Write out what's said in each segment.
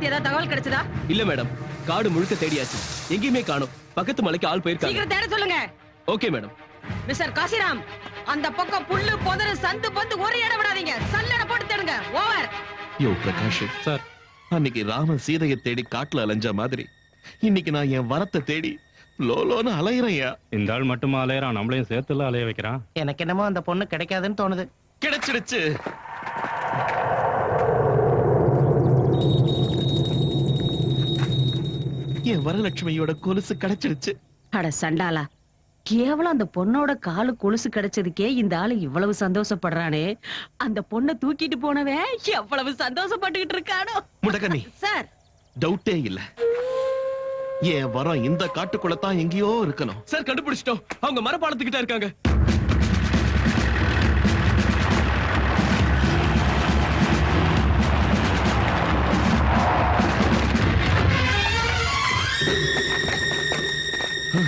பத்தி ஏதாவது தகவல் கிடைச்சதா? இல்ல மேடம். காடு முழுக்க தேடியாச்சு. எங்கேயுமே காணோம். பக்கத்து மலைக்கு ஆள் போயிருக்காங்க. சீக்கிரம் தேட சொல்லுங்க. Okay madam. மிஸ்டர் காசிராம் அந்த பக்கம் புல்லு புதரு சந்து பந்து ஒரு இடம் விடாதீங்க. சல்லடை போட்டு தேடுங்க. Over yo Prakash. சார். அன்னைக்கு ராமன் சீதையை தேடி காட்டுல அலைஞ்ச மாதிரி. இன்னைக்கு நான் என் வரத்தை தேடி லோலோன்னு அலையிறேன்யா இந்த ஆள் மட்டுமா அலையறான்? நம்மளையும் சேர்த்துல அலைய வைக்கிறான். எனக்கு என்னமோ அந்த பொண்ணு கிடைக்காதுன்னு தோணுது. கிடைச்சிடுச்சு. என் வரலட்சுமியோட கொலுசு கிடைச்சிடுச்சு அட சண்டாளா கேவலம் அந்த பொண்ணோட காலு கொலுசு கிடைச்சதுக்கே இந்த ஆளு இவ்வளவு சந்தோஷப்படுறானே. அந்த பொண்ணை தூக்கிட்டு போனவன் எவ்வளவு சந்தோஷப்பட்டுக்கிட்டு இருக்கானோ. முடக்கண்ணி சார். டவுட்டே இல்ல. என் வரம் இந்த காட்டுக்குள்ள தான் எங்கேயோ இருக்கணும். சார் கண்டுபிடிச்சிட்டோம். அவங்க மரப்பாலத்துக்கிட்ட இருக்காங்க. அதோ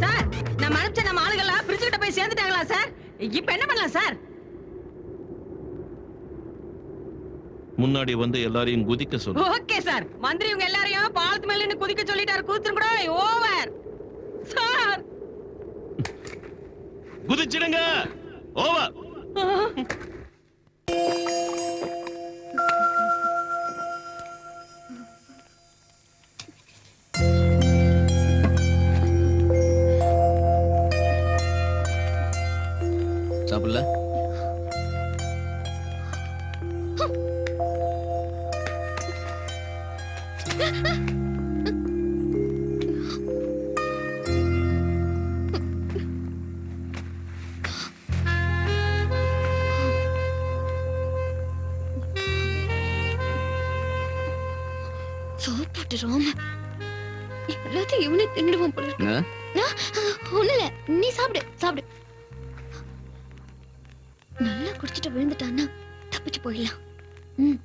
சார் நம்ம அனுப்பிச்ச நம்ம ஆளுகள் பிரிட்ஜ் கிட்ட போய் சேர்ந்துட்டாங்களா சார்? இப்ப என்ன பண்ணலாம் சார்? முன்னாடி வந்து எல்லாரையும் குதிக்க சொல்லு. Okay sir. மந்திரி உங்க எல்லாரையும் பாலத்து மேல நின்னு குதிக்க சொல்லிட்டாரு. கூத்துரு கூட ஓவர். சார். குதிச்சிடுங்க. ஓவர். சாப்பிடல? சோப்பாட்டு ரோம எல்லாத்தையும் இவனே தின்னுடுவான் போல இருக்கு. இல்ல நீ சாப்பிடு சாப்பிடு. நல்லா குடிச்சிட்டு விழுந்துட்டான்னா தப்பிச்சு போயிடலாம். ம்.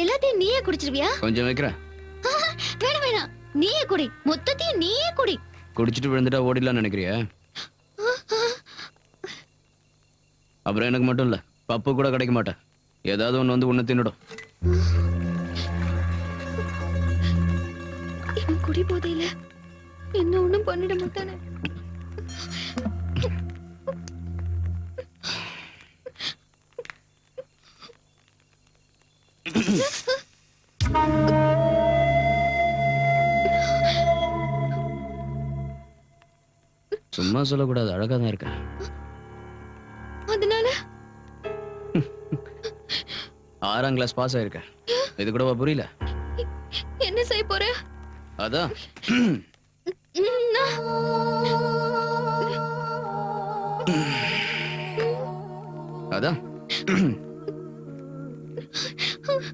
எல்லாத்தையும் நீயே குடிச்சிருவியா? கொஞ்சம் வைக்கிறேன். வேணாம் வேணாம். நீயே குடி மொத்தத்தையும் நீயே குடி. குடிச்சிட்டு விழுந்துட்டா ஓடிடலாம்னு நினைக்கிறியா? அப்புறம் எனக்கு மட்டும் இல்ல பப்பு கூட கிடைக்க மாட்டேன். ஏதாவது ஒண்ணு வந்து உன்னை தின்னுடும். இவன் குடி போதையில என்ன ஒண்ணும் பண்ணிட மாட்டானே. சும்மா சொல்லக்கூடாது அழகா தான் இருக்க ஆறாம் கிளாஸ் பாஸ் ஆயிருக்க இது கூடவா புரியல? என்ன செய்ய போற? அதான். அதான்.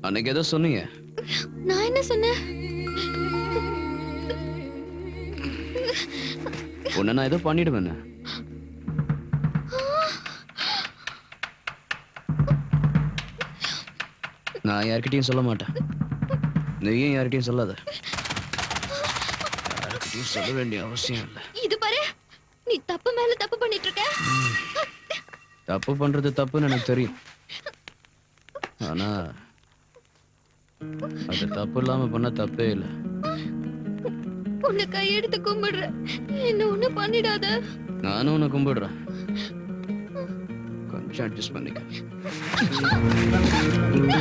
அன்னைக்கு ஏதோ சொன்னீங்க. நான் என்ன சொன்னேன்? உன்னை நான் ஏதோ பண்ணிடுவேன். நான் யார்கிட்டயும் சொல்ல மாட்டேன். நீயும் யார்கிட்டயும் சொல்லாத. யார்கிட்டயும் சொல்ல வேண்டிய அவசியம் இல்லை. இது பாரு நீ தப்பு மேல தப்பு பண்ணிட்டு இருக்க தப்பு பண்றது தப்புன்னு எனக்கு தெரியும். ஆனா அது தப்பு இல்லாம பண்ண தப்பே இல்லை. உன்னை கையெடுத்து கும்பிடுற என்ன ஒண்ணு பண்ணிடாத. நானும் உன்னை கும்பிடுறேன். கொஞ்சம் அட்ஜஸ்ட் பண்ணிக்க இப்ப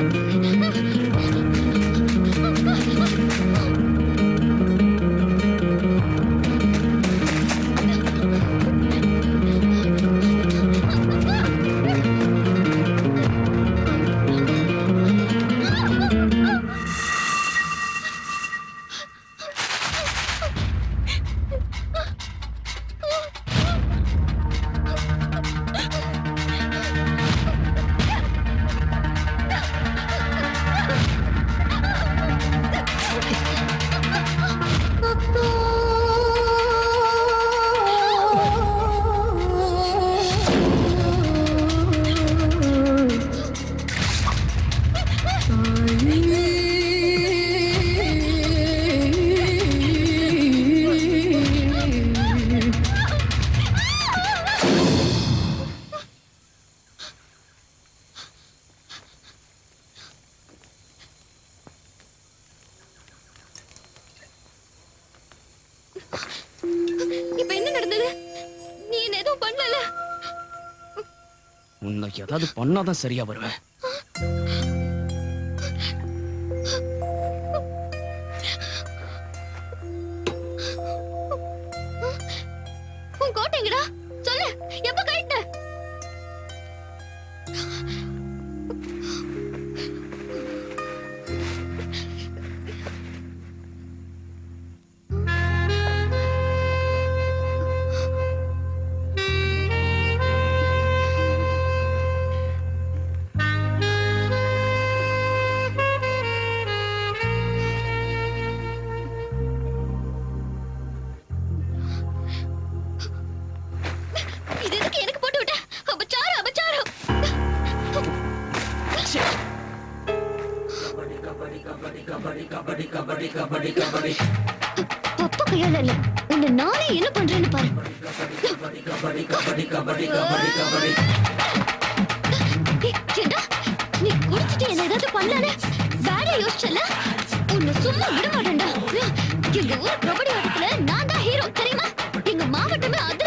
உன்னை ஏதாவது பண்ணாதான் சரியா வருவேன். கபடி கபடி. தப்பு கையால இல்ல. உன்னை நானே என்ன பண்றேன்னு பாரு. கபடி கபடி கபடி கபடி கபடி கபடி. நீ குடிச்சிட்டு என்ன ஏதாவது பண்ணானே வேற யோசிச்சல உன்னை சும்மா விட மாட்டேன்டா. எங்க ஊர் கபடி ஆட்டத்துல நான் தான் ஹீரோ தெரியுமா? எங்க மாவட்டமே அது